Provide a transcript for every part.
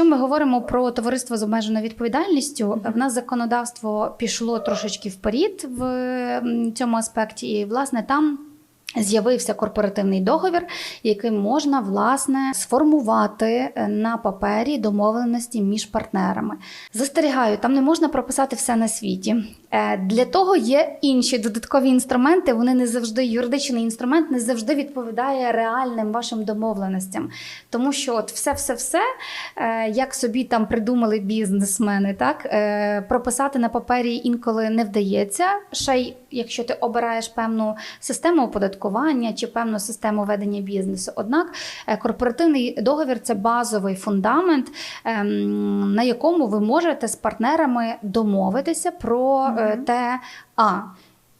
Якщо ми говоримо про товариство з обмеженою відповідальністю, в нас законодавство пішло трошечки вперед в цьому аспекті, і власне там. З'явився корпоративний договір, яким можна власне сформувати е, на папері домовленості між партнерами. Застерігаю, там не можна прописати все на світі. Е, Для того є інші додаткові інструменти. Вони не завжди юридичний інструмент не завжди відповідає реальним вашим домовленостям. Тому що от все, все, все, е, як собі там придумали бізнесмени, так прописати на папері інколи не вдається. Ще й якщо ти обираєш певну систему оподаткування чи певну систему ведення бізнесу. Однак е, корпоративний договір це базовий фундамент, ем, на якому ви можете з партнерами домовитися про е, те, а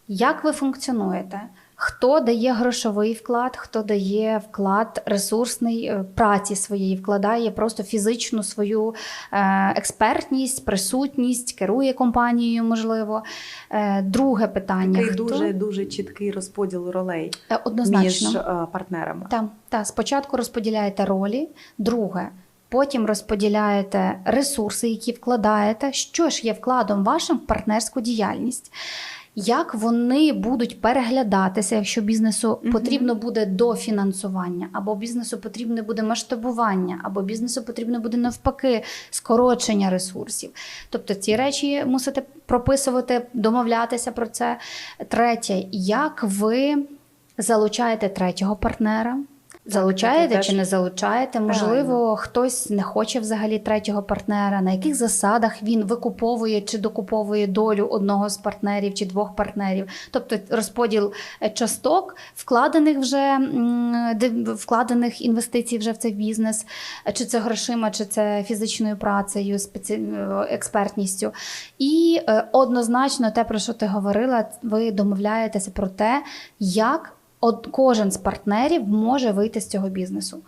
як ви функціонуєте. Хто дає грошовий вклад, хто дає вклад ресурсний е, праці своєї, вкладає просто фізичну свою е, експертність, присутність, керує компанією, можливо. Е, Друге питання. Такий хто? дуже дуже чіткий розподіл ролей Однозначно. між партнерами. Так, так, спочатку розподіляєте ролі, друге. Потім розподіляєте ресурси, які вкладаєте. Що ж є вкладом вашим в партнерську діяльність? Як вони будуть переглядатися, якщо бізнесу Мгм. потрібно буде дофінансування, або бізнесу потрібне буде масштабування, або бізнесу потрібно буде навпаки скорочення ресурсів. Тобто ці речі мусите прописувати, домовлятися про це. Третє, як ви залучаєте третього партнера? Залучаєте чи не залучаєте? Можливо, хтось не хоче взагалі третього партнера. На яких засадах він викуповує чи докуповує долю одного з партнерів чи двох партнерів? Тобто розподіл е, часток, вкладених вже вкладених інвестицій вже в цей бізнес, е, чи це грошима, чи це фізичною працею, спеці... е, експертністю. І однозначно, те, про що ти говорила, ви домовляєтеся про те, як от кожен з партнерів може вийти з цього бізнесу.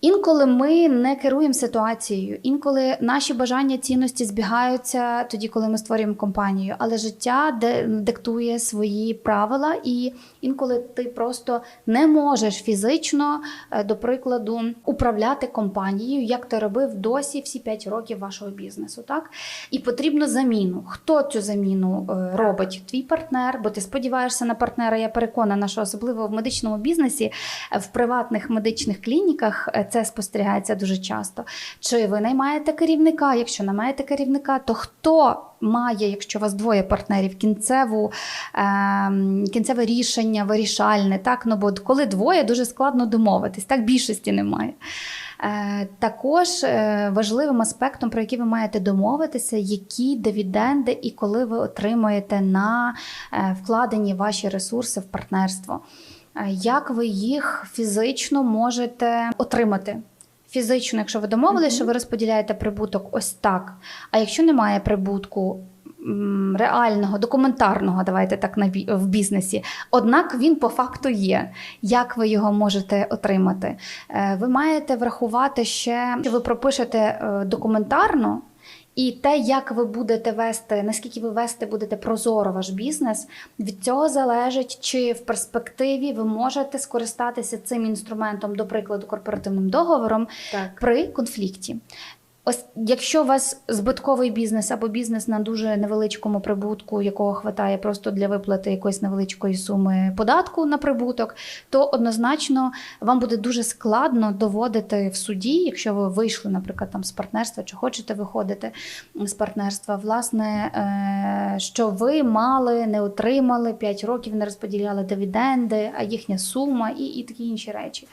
Інколи ми не керуємо ситуацією, інколи наші бажання цінності збігаються тоді, коли ми створюємо компанію, але життя диктує свої правила, і інколи ти просто не можеш фізично, е, до прикладу, управляти компанією, як ти робив досі всі 5 років вашого бізнесу. Так? І потрібно заміну. Хто цю заміну е, робить? Твій партнер, бо ти сподіваєшся на партнера. Я переконана, що особливо в медичному бізнесі, е, в приватних медичних клініках це спостерігається дуже часто. Чи ви наймаєте керівника? Якщо не маєте керівника, то хто має, якщо у вас двоє партнерів, кінцеву, ем, кінцеве рішення вирішальне? Так? Ну, бо коли двоє, дуже складно домовитись, так більшості немає. Е, Також е, важливим аспектом, про який ви маєте домовитися, які дивіденди і коли ви отримуєте на е, вкладені ваші ресурси в партнерство. Е, Як ви їх фізично можете отримати? Фізично, якщо ви домовилися, що ви розподіляєте прибуток ось так. А якщо немає прибутку реального, документарного, давайте так на в бізнесі, однак він по факту є. Як ви його можете отримати? Е, Ви маєте врахувати ще, що ви пропишете е, документарно. І те, як ви будете вести, наскільки ви вести будете прозоро ваш бізнес, від цього залежить, чи в перспективі ви можете скористатися цим інструментом, до прикладу, корпоративним договором Так. при конфлікті. Ось якщо у вас збитковий бізнес або бізнес на дуже невеличкому прибутку, якого хватає просто для виплати якоїсь невеличкої суми податку на прибуток, то однозначно вам буде дуже складно доводити в суді, якщо ви вийшли, наприклад, там з партнерства, чи хочете виходити з партнерства, власне, е, що ви мали, не отримали 5 років, не розподіляли дивіденди, а їхня сума і, і такі інші речі.